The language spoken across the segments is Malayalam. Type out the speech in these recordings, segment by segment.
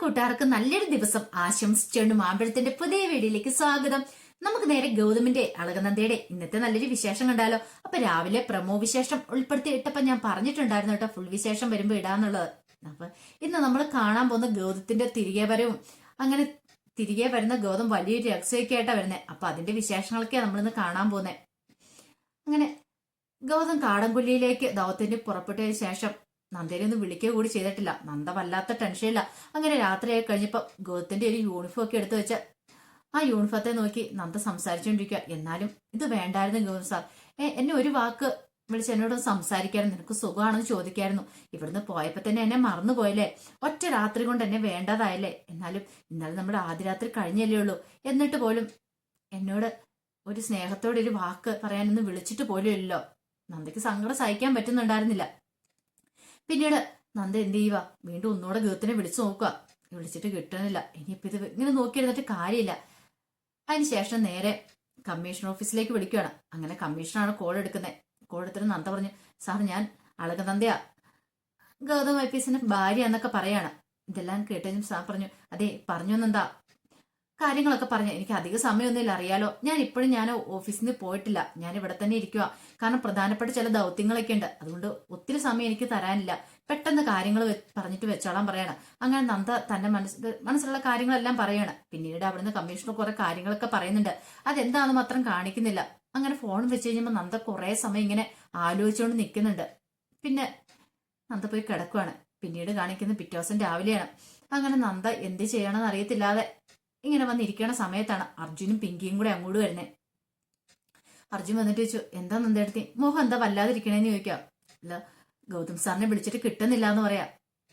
കൂട്ടുകാർക്ക് നല്ലൊരു ദിവസം ആശംസിച്ചുകൊണ്ട് മാമ്പഴത്തിന്റെ പുതിയ വീഡിയോയിലേക്ക് സ്വാഗതം. നമുക്ക് നേരെ ഗൗതമിന്റെ അളകനന്ദയുടെ ഇന്നത്തെ നല്ലൊരു വിശേഷം കണ്ടാലോ? അപ്പൊ രാവിലെ പ്രമോ വിശേഷം ഉൾപ്പെടുത്തി ഇട്ടപ്പോ ഞാൻ പറഞ്ഞിട്ടുണ്ടായിരുന്നു കേട്ടോ ഫുൾ വിശേഷം വരുമ്പോ ഇടാന്നുള്ളത്. അപ്പൊ ഇന്ന് നമ്മൾ കാണാൻ പോകുന്ന ഗൗതത്തിന്റെ തിരികെ വരവും അങ്ങനെ തിരികെ വരുന്ന ഗൗതം വലിയൊരു രഹസ്യമൊക്കെ ആയിട്ടാ വരുന്നത് അപ്പൊ അതിന്റെ വിശേഷങ്ങളൊക്കെയാ നമ്മളിന്ന് കാണാൻ പോകുന്നത് അങ്ങനെ ഗൗതം കാടംകുല്ലിയിലേക്ക് ദൗത്യത്തിന് പുറപ്പെട്ടതിന് ശേഷം നന്ദനെ ഒന്നും വിളിക്കുക കൂടി ചെയ്തിട്ടില്ല. നന്ദ വല്ലാത്ത ടെൻഷനില്ല അങ്ങനെ രാത്രിയായി കഴിഞ്ഞപ്പോ ഗോത്തിന്റെ ഒരു യൂണിഫോം ഒക്കെ എടുത്തു വെച്ച ആ യൂണിഫോത്തെ നോക്കി നന്ദ സംസാരിച്ചുകൊണ്ടിരിക്കുക എന്നാലും ഇത് വേണ്ടായിരുന്നു ഗൗതം സാർ. എന്നെ ഒരു വാക്ക് വിളിച്ച് എന്നോട് സംസാരിക്കായിരുന്നു. നിനക്ക് സുഖമാണെന്ന് ചോദിക്കായിരുന്നു. ഇവിടുന്ന് പോയപ്പോ തന്നെ എന്നെ മറന്നുപോയല്ലേ? ഒറ്റ രാത്രി കൊണ്ട് എന്നെ വേണ്ടതായല്ലേ? എന്നാലും ഇന്നലെ നമ്മൾ ആദ്യ രാത്രി കഴിഞ്ഞല്ലേ ഉള്ളൂ. എന്നിട്ട് പോലും എന്നോട് ഒരു സ്നേഹത്തോടെ ഒരു വാക്ക് പറയാനൊന്നും വിളിച്ചിട്ട് പോലും ഇല്ലല്ലോ. നന്ദയ്ക്ക് സങ്കടം സഹിക്കാൻ പറ്റുന്നുണ്ടായിരുന്നില്ല. പിന്നീട് നന്ദ എന്ത് ചെയ്യുക വീണ്ടും ഒന്നുകൂടെ ഗീർത്തിനെ വിളിച്ചു നോക്കുക വിളിച്ചിട്ട് കിട്ടണില്ല ഇനിയിപ്പോ ഇത് ഇങ്ങനെ നോക്കിയിരുന്നിട്ട് കാര്യമില്ല. അതിനുശേഷം നേരെ കമ്മീഷൻ ഓഫീസിലേക്ക് വിളിക്കുകയാണ് അങ്ങനെ കമ്മീഷനാണ് കോൾ എടുക്കുന്നത് കോൾ എടുത്തിട്ട് നന്ദ പറഞ്ഞു സാർ ഞാൻ അളകനന്ദയാ ഗൗതം ഐ പി എസിന്റെ ഭാര്യ എന്നൊക്കെ പറയാണ്. ഇതെല്ലാം കേട്ടതിനും സാർ പറഞ്ഞു അതെ പറഞ്ഞു എന്നെന്താ കാര്യങ്ങളൊക്കെ പറഞ്ഞു. എനിക്ക് അധിക സമയമൊന്നുമില്ല അറിയാലോ. ഞാൻ ഇപ്പോഴും ഞാൻ ഓഫീസിൽ നിന്ന് പോയിട്ടില്ല. ഞാൻ ഇവിടെ തന്നെ ഇരിക്കുക കാരണം പ്രധാനപ്പെട്ട ചില ദൗത്യങ്ങളൊക്കെ ഉണ്ട്. അതുകൊണ്ട് ഒത്തിരി സമയം എനിക്ക് തരാനില്ല. പെട്ടെന്ന് കാര്യങ്ങൾ പറഞ്ഞിട്ട് വെച്ചോളാൻ പറയാണ്. അങ്ങനെ നന്ദ തന്റെ മനസ്സിൽ മനസ്സിലുള്ള കാര്യങ്ങളെല്ലാം പറയാണ്. പിന്നീട് അവിടുന്ന് കമ്മീഷണർ കുറെ കാര്യങ്ങളൊക്കെ പറയുന്നുണ്ട്. അതെന്താണെന്ന് മാത്രം കാണിക്കുന്നില്ല. അങ്ങനെ ഫോൺ വെച്ച് കഴിഞ്ഞപ്പോൾ നന്ദ കുറെ സമയം ഇങ്ങനെ ആലോചിച്ചുകൊണ്ട് നിൽക്കുന്നുണ്ട് പിന്നെ നന്ദ പോയി കിടക്കുവാണ്. പിന്നീട് കാണിക്കുന്ന പിറ്റേ ദിവസം രാവിലെയാണ്. അങ്ങനെ നന്ദ എന്ത് ചെയ്യണമെന്ന് അറിയത്തില്ലാതെ ഇങ്ങനെ വന്നിരിക്കണ സമയത്താണ് അർജുനും പിങ്കിയും കൂടെ അങ്ങോട്ട് വരുന്നത് അർജുൻ വന്നിട്ട് ചോദിച്ചു എന്താ നന്ദേടത്തി മോഹം എന്താ വല്ലാതിരിക്കണേന്ന് ചോദിക്കാം? അല്ല ഗൗതം സാറിനെ വിളിച്ചിട്ട് കിട്ടുന്നില്ല എന്ന് പറയാ.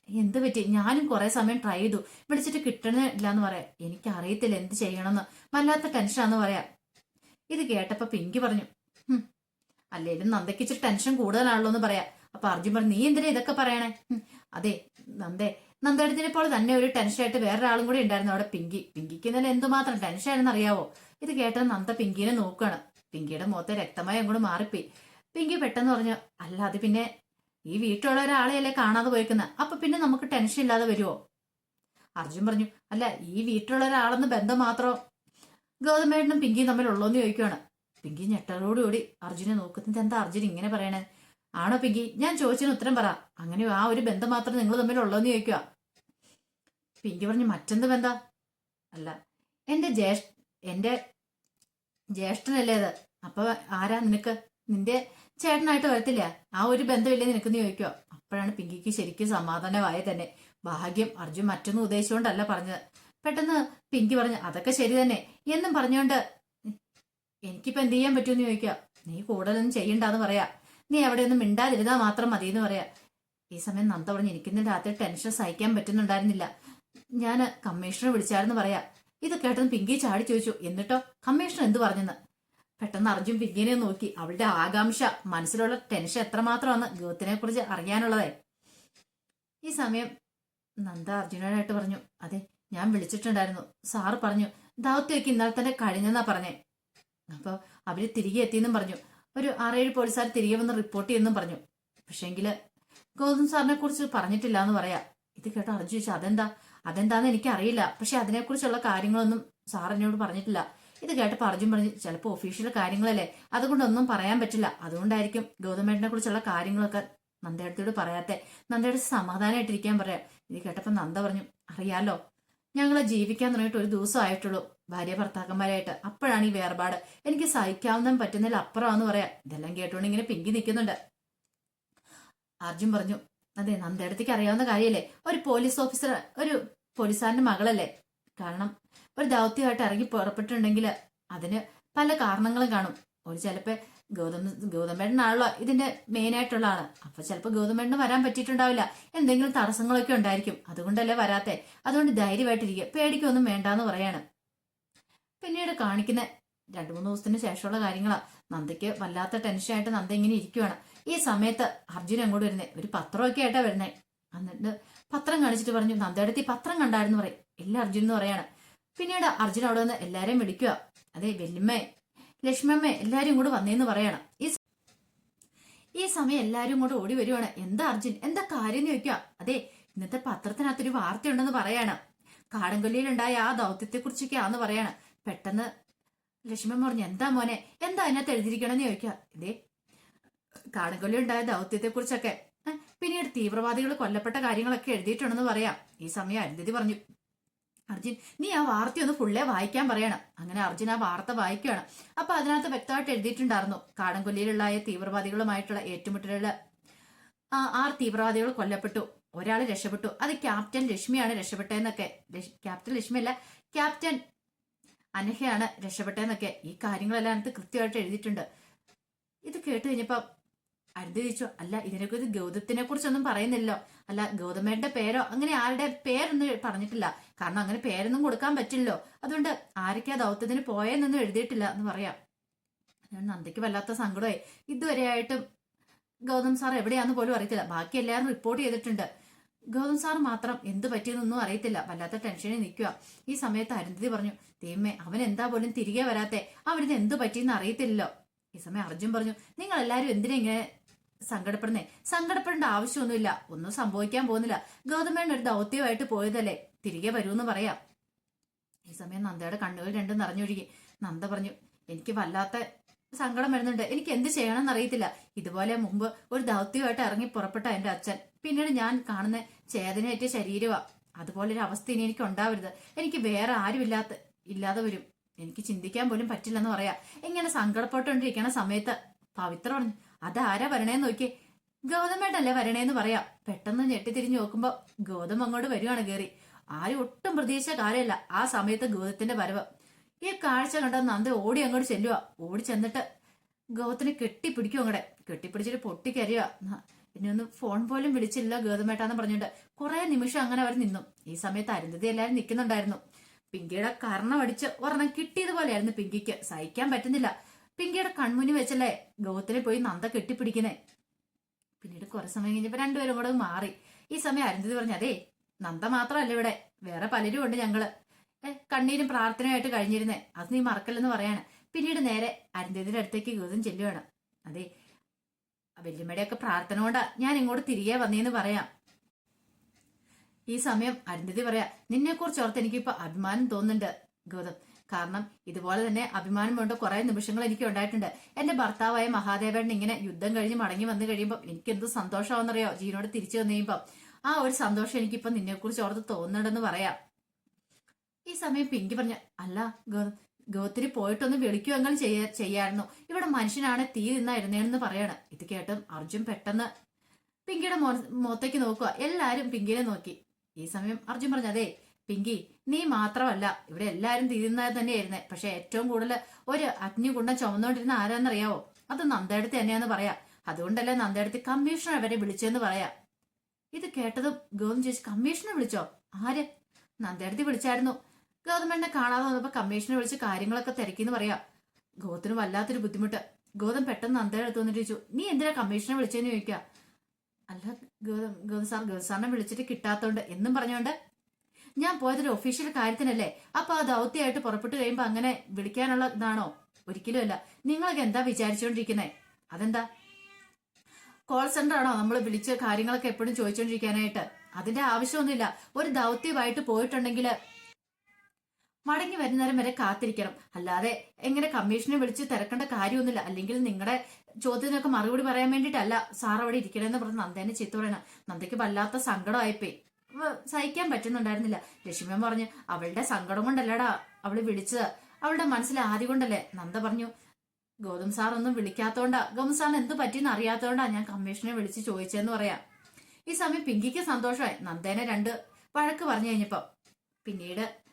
എന്ത് പറ്റി? ഞാനും കുറെ സമയം ട്രൈ ചെയ്തു. വിളിച്ചിട്ട് കിട്ടണില്ല എന്ന് പറയാ. എനിക്ക് അറിയത്തില്ല എന്ത് ചെയ്യണമെന്ന്. വല്ലാത്ത ടെൻഷനാന്ന് പറയാ. ഇത് കേട്ടപ്പോ പിങ്കി പറഞ്ഞു അല്ലേലും നന്ദയ്ക്ക് ഇച്ചിരി ടെൻഷൻ കൂടുതലാണല്ലോ എന്ന് പറയാ. അപ്പൊ അർജുൻ പറഞ്ഞു നീ എന്തിനാ ഇതൊക്കെ പറയണേ? അതെ നന്ദേ നന്ദേടത്തിനെ പോലെ തന്നെ ഒരു ടെൻഷനായിട്ട് വേറൊരാളും കൂടി ഉണ്ടായിരുന്നു അവിടെ. പിങ്കി പിങ്കിക്ക് ഇന്നലെ എന്തുമാത്രം ടെൻഷനാണെന്ന് അറിയാവോ? ഇത് കേട്ടത് നന്ദ പിങ്കിനെ നോക്കുകയാണ് പിങ്കിയുടെ മുഖത്തെ രക്തമായി അങ്ങോട്ട് മാറിപ്പോയി. പിങ്കി പെട്ടെന്ന് പറഞ്ഞു അല്ല അത് പിന്നെ ഈ വീട്ടിലുള്ള ഒരാളെയല്ലേ കാണാതെ പോയിക്കുന്നത് അപ്പൊ പിന്നെ നമുക്ക് ടെൻഷൻ ഇല്ലാതെ വരുമോ അർജുൻ പറഞ്ഞു അല്ല ഈ വീട്ടിലുള്ള ഒരാളെന്ന് ബന്ധം മാത്രം ഗൗതമേട്ടനും പിങ്കിയും തമ്മിലുള്ളോന്ന് ചോദിക്കുവാണ്. പിങ്കി ഞെട്ടലോടുകൂടി അർജുനെ നോക്കുന്നത് എന്താ അർജുൻ ഇങ്ങനെ പറയണേ? ആണോ പിങ്കി ഞാൻ ചോദിച്ചതിന് ഉത്തരം പറ. അങ്ങനെ ആ ഒരു ബന്ധം മാത്രം നിങ്ങൾ തമ്മിലുള്ളോന്ന് ചോദിക്കുക പിങ്കി പറഞ്ഞു മറ്റെന്ത് ബന്ധം? അല്ല എന്റെ ജ്യേഷ് എന്റെ ജ്യേഷ്ഠനല്ലേ അത് അപ്പൊ ആരാ നിനക്ക്? നിന്റെ ചേട്ടനായിട്ട് വരത്തില്ല. ആ ഒരു ബന്ധമില്ലേ നിനക്കെന്ന് ചോദിക്കുക അപ്പോഴാണ് പിങ്കിക്ക് ശരിക്കും സമാധാനമായ തന്നെ. ഭാഗ്യം അർജുൻ മറ്റൊന്നും ഉദ്ദേശിച്ചുകൊണ്ടല്ല പറഞ്ഞത്. പെട്ടെന്ന് പിങ്കി പറഞ്ഞു അതൊക്കെ ശരി തന്നെ. എന്നും പറഞ്ഞുകൊണ്ട് എനിക്കിപ്പോ എന്ത് ചെയ്യാൻ പറ്റുമെന്ന് ചോദിക്കുക നീ കൂടുതലൊന്നും ചെയ്യണ്ടെന്ന് പറയാ. നീ എവിടെയൊന്നും മിണ്ടാതിരുന്നാൽ മിണ്ടാതിരുന്നാ മാത്രം മതി എന്ന് പറയാ. ഈ സമയം നന്ദ പറഞ്ഞു എനിക്കിന്ന് രാത്രി ടെൻഷൻ സഹിക്കാൻ പറ്റുന്നുണ്ടായിരുന്നില്ല. ഞാൻ കമ്മീഷണർ വിളിച്ചായിരുന്നു പറയാ. ഇത് കേട്ടെന്ന് പിങ്കി ചാടി ചോദിച്ചു എന്നിട്ടോ കമ്മീഷണർ എന്ത് പറഞ്ഞെന്ന്? പെട്ടെന്ന് അർജുൻ പിങ്കിനെ നോക്കി. അവളുടെ ആകാംക്ഷ മനസ്സിലുള്ള ടെൻഷൻ എത്രമാത്രമാണ് ഗൗത്തിനെ കുറിച്ച് അറിയാനുള്ളതേ ഈ സമയം നന്ദ അർജുനോടായിട്ട് പറഞ്ഞു അതെ ഞാൻ വിളിച്ചിട്ടുണ്ടായിരുന്നു. സാറ് പറഞ്ഞു ദൗത്യക്ക് ഇന്നലെ തന്നെ കഴിഞ്ഞെന്നാ പറഞ്ഞേ. അപ്പൊ അവർ തിരികെ എത്തിയെന്നും പറഞ്ഞു. ഒരു ആറേഴ് പോലീസുകാർ തിരികെ വന്ന് റിപ്പോർട്ട് ചെയ്യുമെന്നും പറഞ്ഞു. പക്ഷേങ്കിൽ ഗൗതം സാറിനെ കുറിച്ച് പറഞ്ഞിട്ടില്ല എന്ന് പറയാ. ഇത് കേട്ടോ അർജുൻ ചോദിച്ചു അതെന്താ? അതെന്താന്ന് എനിക്കറിയില്ല. പക്ഷെ അതിനെക്കുറിച്ചുള്ള കാര്യങ്ങളൊന്നും സാർ എന്നോട് പറഞ്ഞിട്ടില്ല. ഇത് കേട്ടപ്പോൾ അർജുൻ പറഞ്ഞു ചിലപ്പോൾ ഒഫീഷ്യൽ കാര്യങ്ങളല്ലേ? അതുകൊണ്ടൊന്നും പറയാൻ പറ്റില്ല. അതുകൊണ്ടായിരിക്കും ഗൗതമേട്ടനെ കുറിച്ചുള്ള കാര്യങ്ങളൊക്കെ നന്ദയടത്തോട് പറയാത്തെ. നന്ദയുടെ സമാധാനമായിട്ടിരിക്കാൻ പറയാം. ഇത് കേട്ടപ്പോൾ നന്ദ പറഞ്ഞു അറിയാലോ ഞങ്ങൾ ജീവിക്കാൻ തുടങ്ങിയിട്ട് ഒരു ദിവസം ആയിട്ടുള്ളൂ ഭാര്യ ഭർത്താക്കന്മാരായിട്ട്. അപ്പോഴാണ് ഈ വേർപാട്. എനിക്ക് സഹിക്കാവുന്ന പറ്റുന്നതിൽ അപ്പുറമാണെന്ന് പറയാം. ഇതെല്ലാം കേട്ടുകൊണ്ട് ഇങ്ങനെ പിങ്കി നിൽക്കുന്നുണ്ട് അർജുൻ പറഞ്ഞു അതെ നന്ദേടത്തേക്ക് അറിയാവുന്ന കാര്യമല്ലേ ഒരു പോലീസ് ഓഫീസർ ഒരു പോലീസുകാരന്റെ മകളല്ലേ? കാരണം ഒരു ദൗത്യമായിട്ട് ഇറങ്ങി പുറപ്പെട്ടിട്ടുണ്ടെങ്കിൽ അതിന് പല കാരണങ്ങളും കാണും. ഒരു ചിലപ്പോ ഗൗതം ഗൗതമേടനാണല്ലോ ഇതിന്റെ മെയിൻ ആയിട്ടുള്ള ആൾ അപ്പൊ ചിലപ്പോൾ ഗൗതമേടന് വരാൻ പറ്റിയിട്ടുണ്ടാവില്ല. എന്തെങ്കിലും തടസ്സങ്ങളൊക്കെ ഉണ്ടായിരിക്കും. അതുകൊണ്ടല്ലേ വരാത്തെ? അതുകൊണ്ട് ധൈര്യമായിട്ടിരിക്കുക. പേടിക്കൊന്നും വേണ്ടാന്ന് പറയാണ്. പിന്നീട് കാണിക്കുന്ന രണ്ടു മൂന്ന് ദിവസത്തിന് ശേഷമുള്ള കാര്യങ്ങളാണ് നന്ദയ്ക്ക് വല്ലാത്ത ടെൻഷനായിട്ട് നന്ദ ഇങ്ങനെ ഇരിക്കുവാണ്. ഈ സമയത്ത് അർജുൻ അങ്ങോട്ട് വരുന്നേ ഒരു പത്രമൊക്കെ ആയിട്ടാ വരുന്നേ. എന്നിട്ട് പത്രം കാണിച്ചിട്ട് പറഞ്ഞു നന്ദയുടെ ഈ പത്രം കണ്ടായിരുന്നു പറയും. എല്ലാ അർജുൻ എന്ന് പറയാണ്. പിന്നീട് അർജുൻ അവിടെ നിന്ന് എല്ലാരെയും വിളിക്കുക. അതെ വെല്ലുമ്മേ ലക്ഷ്മമ്മ എല്ലാരും ഇങ്ങോട്ട് വന്നേന്ന് പറയണം. ഈ ഈ സമയം എല്ലാരും ഇങ്ങോട്ട് ഓടി വരുവാണ്. എന്താ അർജുൻ? എന്താ കാര്യം എന്ന് ചോദിക്കുക. അതെ ഇന്നത്തെ പത്രത്തിനകത്തൊരു വാർത്തയുണ്ടെന്ന് പറയാണ്. കാടംകൊല്ലിയിലുണ്ടായ ആ ദൗത്യത്തെ കുറിച്ചൊക്കെയാന്ന് പറയാണ്. പെട്ടെന്ന് ലക്ഷ്മമ്മ പറഞ്ഞു എന്താ മോനെ എന്താ അതിനകത്ത് എഴുതിയിരിക്കണമെന്ന് ചോദിക്കുക. ഇതേ കാടൻകൊല്ലി ഉണ്ടായ ദൗത്യത്തെ കുറിച്ചൊക്കെ പിന്നീട് തീവ്രവാദികൾ കൊല്ലപ്പെട്ട കാര്യങ്ങളൊക്കെ എഴുതിയിട്ടുണ്ടെന്ന് പറയാം. ഈ സമയം അരുന്ധതി പറഞ്ഞു അർജുൻ നീ ആ വാർത്ത ഒന്ന് ഫുള്ളേ വായിക്കാൻ പറയണം. അങ്ങനെ അർജുൻ ആ വാർത്ത വായിക്കുകയാണ്. അപ്പൊ അതിനകത്ത് വ്യക്തമായിട്ട് എഴുതിയിട്ടുണ്ടായിരുന്നു കാടംകൊല്ലിയിലുള്ള തീവ്രവാദികളുമായിട്ടുള്ള ഏറ്റുമുട്ടലുകൾ ആ ആറ് തീവ്രവാദികൾ കൊല്ലപ്പെട്ടു ഒരാൾ രക്ഷപ്പെട്ടു. അത് ക്യാപ്റ്റൻ ലക്ഷ്മിയാണ് രക്ഷപ്പെട്ടതെന്നൊക്കെ. ക്യാപ്റ്റൻ ലക്ഷ്മി അല്ല ക്യാപ്റ്റൻ അനഹയാണ് രക്ഷപ്പെട്ടതെന്നൊക്കെ ഈ കാര്യങ്ങളെല്ലാം അതിനകത്ത് കൃത്യമായിട്ട് എഴുതിയിട്ടുണ്ട്. ഇത് കേട്ട് കഴിഞ്ഞപ്പോ അരുത് ചോദിച്ചു അല്ല ഇതിനെക്കുറിച്ച് ഗൗതത്തിനെ കുറിച്ചൊന്നും പറയുന്നില്ലോ അല്ല ഗൗതമേന്റെ പേരോ അങ്ങനെ ആരുടെ പേരൊന്നും പറഞ്ഞിട്ടില്ല. കാരണം അങ്ങനെ പേരൊന്നും കൊടുക്കാൻ പറ്റില്ലല്ലോ. അതുകൊണ്ട് ആരൊക്കെയാ ദൗത്യത്തിന് പോയെന്നൊന്നും എഴുതിയിട്ടില്ല എന്ന് പറയാം. ഞാൻ നന്ദയ്ക്ക് വല്ലാത്ത സങ്കടമായി. ഇതുവരെയായിട്ടും ഗൗതം സാർ എവിടെയാന്ന് പോലും അറിയത്തില്ല. ബാക്കി എല്ലാവരും റിപ്പോർട്ട് ചെയ്തിട്ടുണ്ട്. ഗൗതം സാർ മാത്രം എന്ത് പറ്റിയെന്നൊന്നും അറിയത്തില്ല. വല്ലാത്ത ടെൻഷനിൽ നിൽക്കുക ഈ സമയത്ത് അരുന്ധതി പറഞ്ഞു ദൈവമേ അവൻ എന്താ പോലും തിരികെ വരാത്തെ? അവനിത് എന്ത് പറ്റിയെന്ന് അറിയത്തില്ലല്ലോ. ഈ സമയം അർജുൻ പറഞ്ഞു നിങ്ങൾ എല്ലാവരും എന്തിനെ ഇങ്ങനെ സങ്കടപ്പെടുന്നേ. സങ്കടപ്പെടേണ്ട ആവശ്യമൊന്നുമില്ല. ഒന്നും സംഭവിക്കാൻ പോകുന്നില്ല. ഗൗതമേൻ ഒരു ദൗത്യമായിട്ട് പോയതല്ലേ? തിരികെ വരൂന്ന് പറയാം. ഈ സമയം നന്ദയുടെ കണ്ണുകൾ രണ്ടും നിറഞ്ഞൊഴുകി. നന്ദ പറഞ്ഞു എനിക്ക് വല്ലാത്ത സങ്കടം വരുന്നുണ്ട്. എനിക്ക് എന്ത് ചെയ്യണമെന്ന് അറിയത്തില്ല. ഇതുപോലെ മുമ്പ് ഒരു ദൗത്യമായിട്ട് ഇറങ്ങി പുറപ്പെട്ട എന്റെ അച്ഛൻ. പിന്നീട് ഞാൻ കാണുന്ന ചേതനയേറ്റ ശരീരമാ. അതുപോലെ ഒരു അവസ്ഥ ഇനി എനിക്ക് ഉണ്ടാവരുത്. എനിക്ക് വേറെ ആരുമില്ലാത്ത ഇല്ലാതെ വരും. എനിക്ക് ചിന്തിക്കാൻ പോലും പറ്റില്ലെന്ന് പറയാ. എങ്ങനെ സങ്കടപ്പെട്ടുകൊണ്ടിരിക്കണ സമയത്ത് പവിത്ര പറഞ്ഞു അതാരാ വരണേ നോക്കിയേ. ഗൗതമേട്ടല്ലേ വരണേന്ന് പറയാം. പെട്ടെന്ന് ഞെട്ടിത്തിരിഞ്ഞ് നോക്കുമ്പോ ഗൗതം അങ്ങോട്ട് വരുവാണ് കേറി. ആരും ഒട്ടും പ്രതീക്ഷിച്ച കാര്യമല്ല. ആ സമയത്ത് ഗൗതത്തിന്റെ വരവ്. ഈ കാഴ്ച കണ്ട നന്ദ ഓടി അങ്ങോട്ട് ചെല്ലുക ഓടി ചെന്നിട്ട് ഗൗതത്തിനെ കെട്ടിപ്പിടിക്കും അങ്ങടെ കെട്ടിപ്പിടിച്ചിട്ട് പൊട്ടിക്കരയുക പിന്നെ ഒന്ന് ഫോൺ പോലും വിളിച്ചില്ല ഗൗതമേട്ടാന്ന് പറഞ്ഞിട്ട് കുറെ നിമിഷം അങ്ങനെ അവർ നിന്നു. ഈ സമയത്ത് അരുന്ധതി എല്ലാരും നിൽക്കുന്നുണ്ടായിരുന്നു പിങ്കിയുടെ കർണം അടിച്ച് ഒരെണ്ണം കിട്ടിയതുപോലെയായിരുന്നു പിങ്കിക്ക്. സഹിക്കാൻ പറ്റുന്നില്ല. പിങ്കിയുടെ കൺമുന്നിൽ വെച്ചല്ലേ ഗോത്തിനെ പോയി നന്ദ കെട്ടിപ്പിടിക്കുന്നേ? പിന്നീട് കുറെ സമയം കഴിഞ്ഞപ്പോ രണ്ടുപേരും കൂടെ മാറി. ഈ സമയം അരുന്ധതി പറഞ്ഞു അതേ നന്ദ മാത്രമല്ല ഇവിടെ. വേറെ പലരും ഉണ്ട് ഞങ്ങൾ. കണ്ണീരും പ്രാർത്ഥനയായിട്ട് കഴിഞ്ഞിരുന്നേ. അത് നീ മറക്കല്ലെന്ന് പറയാണ്. പിന്നീട് നേരെ അരുന്ധതിയുടെ അടുത്തേക്ക് ഗൗതം ചെല്ലുവാണ്. അതെ വല്യമ്മയുടെയൊക്കെ പ്രാർത്ഥന കൊണ്ടാ ഞാൻ ഇങ്ങോട്ട് തിരികെ വന്നേന്ന് പറയാം. ഈ സമയം അരുന്ധതി പറയാ നിന്നെ കുറിച്ച് ഓർത്ത് എനിക്കിപ്പോ അഭിമാനം തോന്നുന്നുണ്ട് ഗൗതം. കാരണം ഇതുപോലെ തന്നെ അഭിമാനം കൊണ്ട് കുറെ നിമിഷങ്ങൾ എനിക്ക് ഉണ്ടായിട്ടുണ്ട്. എന്റെ ഭർത്താവായ മഹാദേവൻ ഇങ്ങനെ യുദ്ധം കഴിഞ്ഞ് മടങ്ങി വന്നു കഴിയുമ്പോൾ എനിക്ക് എന്ത് സന്തോഷമാണെന്നറിയോ? ജീവനോട് തിരിച്ചു വന്നു കഴിയുമ്പോൾ ആ ഒരു സന്തോഷം എനിക്കിപ്പോ നിന്നെ കുറിച്ച് ഓർത്ത് തോന്നുന്നുണ്ടെന്ന് പറയാം. ഈ സമയം പിങ്കി പറഞ്ഞ അല്ല ഗോത്തിരി പോയിട്ടൊന്ന് വിളിക്കുമെങ്കിലും ചെയ്യ ചെയ്യായിരുന്നു. ഇവിടെ മനുഷ്യനാണ് തീ നിന്നായിരുന്നേന്ന് പറയാണ്. ഇത് കേട്ടും അർജുൻ പെട്ടെന്ന് പിങ്കിയുടെ മോ- മുഖത്തേക്ക് നോക്കുക. എല്ലാരും പിങ്കിനെ നോക്കി. ഈ സമയം അർജുൻ പറഞ്ഞു പിങ്കി നീ മാത്രമല്ല ഇവിടെ എല്ലാരും തിരിയുന്നത് തന്നെയായിരുന്നെ. പക്ഷെ ഏറ്റവും കൂടുതൽ ഒരു അഗ്നികുണ്ടം ചുമന്നുകൊണ്ടിരുന്ന ആരാന്നറിയാവോ? അത് നന്ദേടത്തി തന്നെയാന്ന് പറയാ. അതുകൊണ്ടല്ലേ നന്ദേടത്തി കമ്മീഷണർ അവരെ വിളിച്ചെന്ന് പറയാ. ഇത് കേട്ടതും ഗൗതം ചേച്ചി കമ്മീഷണർ വിളിച്ചോ? ആര്? നന്ദേടത്തി വിളിച്ചായിരുന്നു. ഗൗതമേണ്ണെ കാണാതെ വന്നപ്പോ കമ്മീഷണർ വിളിച്ച് കാര്യങ്ങളൊക്കെ തിരക്കിന്ന് പറയാ. ഗോത്തിന് വല്ലാത്തൊരു ബുദ്ധിമുട്ട്. ഗോതം പെട്ടെന്ന് നന്ദയുടെ അടുത്ത് വന്നിട്ട് ചോദിച്ചു നീ എന്തിനാ കമ്മീഷണറെ വിളിച്ചെന്ന് ചോദിക്കുക അല്ല ഗോതം ഗോതം സാർ ഗോതം സാറിനെ വിളിച്ചിട്ട് കിട്ടാത്തോണ്ട് എന്നും പറഞ്ഞോണ്ട് ഞാൻ പോയതൊരു ഒഫീഷ്യൽ കാര്യത്തിനല്ലേ? അപ്പൊ ആ ദൗത്യമായിട്ട് പുറപ്പെട്ടു കഴിയുമ്പോ അങ്ങനെ വിളിക്കാനുള്ള ഇതാണോ? ഒരിക്കലും അല്ല. നിങ്ങളൊക്കെ എന്താ വിചാരിച്ചുകൊണ്ടിരിക്കുന്നേ അതെന്താ? കോൾ സെന്റർ ആണോ നമ്മൾ വിളിച്ച് കാര്യങ്ങളൊക്കെ എപ്പോഴും ചോദിച്ചുകൊണ്ടിരിക്കാനായിട്ട് അതിന്റെ ആവശ്യമൊന്നുമില്ല. ഒരു ദൗത്യമായിട്ട് പോയിട്ടുണ്ടെങ്കിൽ മടങ്ങി വരുന്നേരം വരെ കാത്തിരിക്കണം. അല്ലാതെ എങ്ങനെ കമ്മീഷനെ വിളിച്ച് തിരക്കേണ്ട കാര്യമൊന്നുമില്ല. അല്ലെങ്കിൽ നിങ്ങളുടെ ചോദ്യത്തിനൊക്കെ മറുപടി പറയാൻ വേണ്ടിയിട്ടല്ല സാർ അവിടെ ഇരിക്കണമെന്ന് പറഞ്ഞ് നന്ദേനെ ചീത്ത പറയണം നന്ദയ്ക്ക് വല്ലാത്ത സങ്കടമായിപ്പോയി. സഹിക്കാൻ പറ്റുന്നുണ്ടായിരുന്നില്ല. ലക്ഷ്മി പറഞ്ഞു അവളുടെ സങ്കടം കൊണ്ടല്ലടാ അവൾ വിളിച്ചത്. അവളുടെ മനസ്സിൽ ആദ്യം കൊണ്ടല്ലേ? നന്ദ പറഞ്ഞു ഗൗതം സാർ ഒന്നും വിളിക്കാത്തോണ്ടാ. ഗൗതം സാറിന് എന്ത് പറ്റിയെന്ന് അറിയാത്തോണ്ടാ ഞാൻ കമ്മീഷനെ വിളിച്ച് ചോദിച്ചതെന്ന് പറയാം. ഈ സമയം പിങ്കിക്ക് സന്തോഷമായി. നന്ദേനെ രണ്ട് വഴക്ക് പറഞ്ഞു കഴിഞ്ഞപ്പോ പിന്നീട്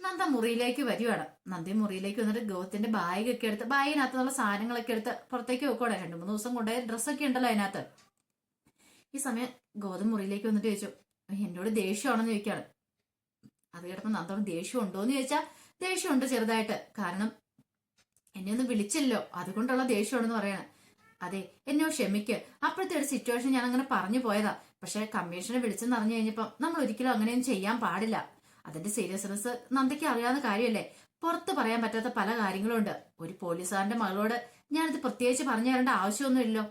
നന്ദ മുറിയിലേക്ക് വരുവാണ്. നന്ദി മുറിയിലേക്ക് വന്നിട്ട് ഗോത്തിന്റെ ബാഗ് ഒക്കെ എടുത്ത് ബാഗിനകത്തുള്ള സാധനങ്ങളൊക്കെ എടുത്ത് പുറത്തേക്ക് വെക്കോടെ രണ്ടു മൂന്ന് ദിവസം കൊണ്ടുപോയ ഡ്രസ്സൊക്കെ ഉണ്ടല്ലോ അതിനകത്ത്. ഈ സമയം ഗോതം മുറിയിലേക്ക് വന്നിട്ട് ചോദിച്ചു എന്നോട് ദേഷ്യമാണെന്ന് ചോദിക്കാണ് അത് കേട്ടപ്പോ നന്ദോട് ദേഷ്യം ഉണ്ടോ എന്ന് ചോദിച്ചാൽ ദേഷ്യമുണ്ട് ചെറുതായിട്ട്. കാരണം എന്നെ ഒന്ന് വിളിച്ചല്ലോ അതുകൊണ്ടുള്ള ദേഷ്യമാണെന്ന് പറയാണ്. അതെ എന്നോ ക്ഷമിക്ക്. അപ്പോഴത്തെ ഒരു സിറ്റുവേഷൻ ഞാൻ അങ്ങനെ പറഞ്ഞു പോയതാ. പക്ഷെ കമ്മീഷനെ വിളിച്ചെന്ന് അറിഞ്ഞു കഴിഞ്ഞപ്പം നമ്മൾ ഒരിക്കലും അങ്ങനെയൊന്നും ചെയ്യാൻ പാടില്ല. അതിന്റെ സീരിയസ്നെസ് നന്ദയ്ക്ക് അറിയാവുന്ന കാര്യമല്ലേ? പുറത്ത് പറയാൻ പറ്റാത്ത പല കാര്യങ്ങളും ഉണ്ട് ഒരു പോലീസുകാരന്റെ മകളോട് ഞാനിത് പ്രത്യേകിച്ച് പറഞ്ഞു തരേണ്ട ആവശ്യമൊന്നുമില്ലല്ലോ.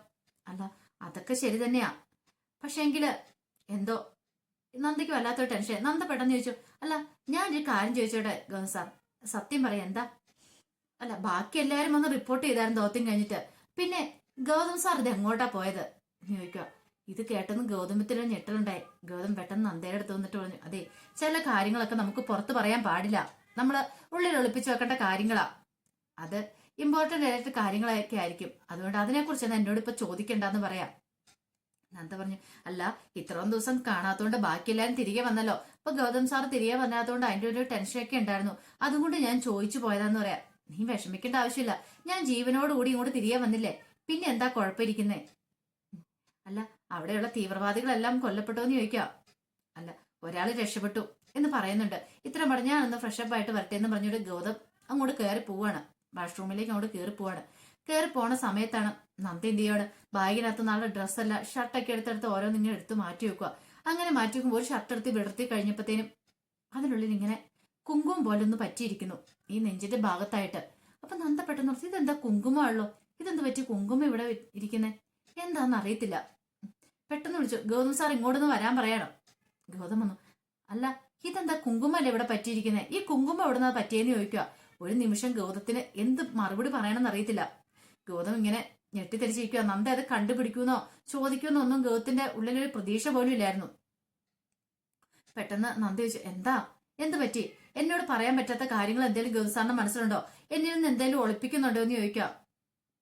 അല്ല അതൊക്കെ ശരി തന്നെയാ. പക്ഷെങ്കിൽ എന്തോ നന്ദയ്ക്ക് വല്ലാത്തൊരു ടെൻഷൻ നന്ദ പെട്ടെന്ന് ചോദിച്ചു അല്ല ഞാൻ ഒരു കാര്യം ചോദിച്ചോട്ടെ സാർ സത്യം പറയാം എന്താ? അല്ല ബാക്കി എല്ലാവരും വന്ന് റിപ്പോർട്ട് ചെയ്തായിരുന്നു ദൗത്യം കഴിഞ്ഞിട്ട്. പിന്നെ ഗൗതം സാർ ഇത് എങ്ങോട്ടാ പോയത്? ചോദിക്കുക. ഇത് കേട്ടെന്ന് ഗൗതമത്തിന് ഒരു ഞെട്ടലുണ്ടായി. ഗൗതം പെട്ടെന്ന് നന്ദയുടെ അടുത്ത് വന്നിട്ട് പറഞ്ഞു അതെ ചില കാര്യങ്ങളൊക്കെ നമുക്ക് പുറത്ത് പറയാൻ പാടില്ല. നമ്മൾ ഉള്ളിൽ ഒളിപ്പിച്ചു വെക്കേണ്ട കാര്യങ്ങളാ. അത് ഇമ്പോർട്ടന്റ് ആയിട്ട് കാര്യങ്ങളൊക്കെ ആയിരിക്കും. അതുകൊണ്ട് അതിനെക്കുറിച്ച് എന്നോട് ഇപ്പൊ ചോദിക്കണ്ടെന്ന് പറയാം. നന്ദ പറഞ്ഞു? അല്ല ഇത്രയും ദിവസം കാണാത്തോണ്ട് ബാക്കി എല്ലാവരും തിരികെ വന്നല്ലോ. അപ്പൊ ഗൗതം സാർ തിരികെ വന്നാത്തോണ്ട് അതിന്റെ ഒരു ടെൻഷനൊക്കെ ഉണ്ടായിരുന്നു. അതുകൊണ്ട് ഞാൻ ചോദിച്ചു പോയതാന്ന് പറയാ. നീ വിഷമിക്കേണ്ട ആവശ്യമില്ല. ഞാൻ ജീവനോടുകൂടി ഇങ്ങോട്ട് തിരികെ വന്നില്ലേ? പിന്നെ എന്താ കുഴപ്പമിരിക്കുന്നേ? അല്ല അവിടെയുള്ള തീവ്രവാദികളെല്ലാം കൊല്ലപ്പെട്ടോ എന്ന് ചോദിക്കാം. അല്ല ഒരാൾ രക്ഷപ്പെട്ടു എന്ന് പറയുന്നുണ്ട്. ഇത്ര പറഞ്ഞാൽ ഒന്ന് ഫ്രഷപ്പ് ആയിട്ട് വരട്ടെ എന്ന് പറഞ്ഞിട്ട് ഗൗതം അങ്ങോട്ട് കയറി പോവാണ്. വാഷ്റൂമിലേക്ക് അങ്ങോട്ട് കയറി പോവാണ്. കയറി പോണ സമയത്താണ് നന്ദി എന്ത് ചെയ്യാണ് ബാഗിനകത്ത് നാളെ ഡ്രസ്സല്ല ഷർട്ടൊക്കെ എടുത്തെടുത്ത് ഓരോന്നിങ്ങനെ എടുത്ത് മാറ്റി വെക്കുക അങ്ങനെ മാറ്റി വെക്കുമ്പോൾ ഒരു ഷർട്ട് എടുത്ത് വിടർത്തി കഴിഞ്ഞപ്പോഴത്തേനും അതിനുള്ളിൽ ഇങ്ങനെ കുങ്കുമം പോലെ ഒന്ന് പറ്റിയിരിക്കുന്നു ഈ നെഞ്ചിന്റെ ഭാഗത്തായിട്ട്. അപ്പൊ നന്ദ പെട്ടെന്ന് പറഞ്ഞു ഇതെന്താ കുങ്കുമമാണല്ലോ? ഇതെന്ത് പറ്റി? കുങ്കുമം ഇവിടെ ഇരിക്കുന്നേ? എന്താന്ന് അറിയത്തില്ല. പെട്ടെന്ന് വിളിച്ചു ഗൗതം സാർ ഇങ്ങോട്ടൊന്ന് വരാൻ പറയണം. ഗൗതം വന്നു അല്ല ഇതെന്താ കുങ്കുമല്ലേ ഇവിടെ പറ്റിയിരിക്കുന്നത് ഈ കുങ്കുമം എവിടെ നിന്നാ പറ്റിയെന്ന് ചോദിക്കുക ഒരു നിമിഷം ഗൗതത്തിന് എന്ത് മറുപടി പറയണമെന്ന് അറിയത്തില്ല. ഗൗതം ഇങ്ങനെ ഞെട്ടിത്തെരിച്ചിരിക്കുക നന്ദ അത് കണ്ടുപിടിക്കുമെന്നോ ചോദിക്കുമെന്നോ ഒന്നും ഗൗതത്തിന്റെ ഉള്ളിലൊരു പ്രതീക്ഷ പോലും ഇല്ലായിരുന്നു. പെട്ടെന്ന് നന്ദി ചോദിച്ചു എന്താ? എന്ത് പറ്റി? എന്നോട് പറയാൻ പറ്റാത്ത കാര്യങ്ങൾ എന്തെങ്കിലും ഗൗതം സാറിന്റെ മനസ്സിലുണ്ടോ? എന്നിൽ നിന്ന് എന്തെങ്കിലും ഒളിപ്പിക്കുന്നുണ്ടോ എന്ന് ചോദിക്കുക.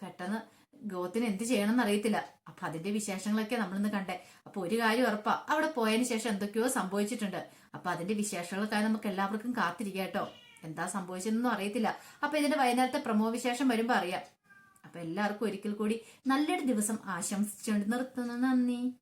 പെട്ടെന്ന് ഗോത്തിന് എന്ത് ചെയ്യണമെന്ന് അറിയത്തില്ല. അപ്പൊ അതിന്റെ വിശേഷങ്ങളൊക്കെ നമ്മളിന്ന് കണ്ടേ. അപ്പൊ ഒരു കാര്യം ഉറപ്പാ അവിടെ പോയതിന് ശേഷം എന്തൊക്കെയോ സംഭവിച്ചിട്ടുണ്ട്. അപ്പൊ അതിന്റെ വിശേഷങ്ങൾക്കായി നമുക്ക് എല്ലാവർക്കും കാത്തിരിക്കാം കേട്ടോ. എന്താ സംഭവിച്ചതെന്നൊന്നും അറിയത്തില്ല. അപ്പൊ ഇതിന്റെ വൈകുന്നേരത്തെ പ്രമോ വിശേഷം വരുമ്പോ അറിയാം. അപ്പൊ എല്ലാവർക്കും ഒരിക്കൽ കൂടി നല്ലൊരു ദിവസം ആശംസിച്ചുകൊണ്ട് നിർത്തുന്നു. നന്ദി.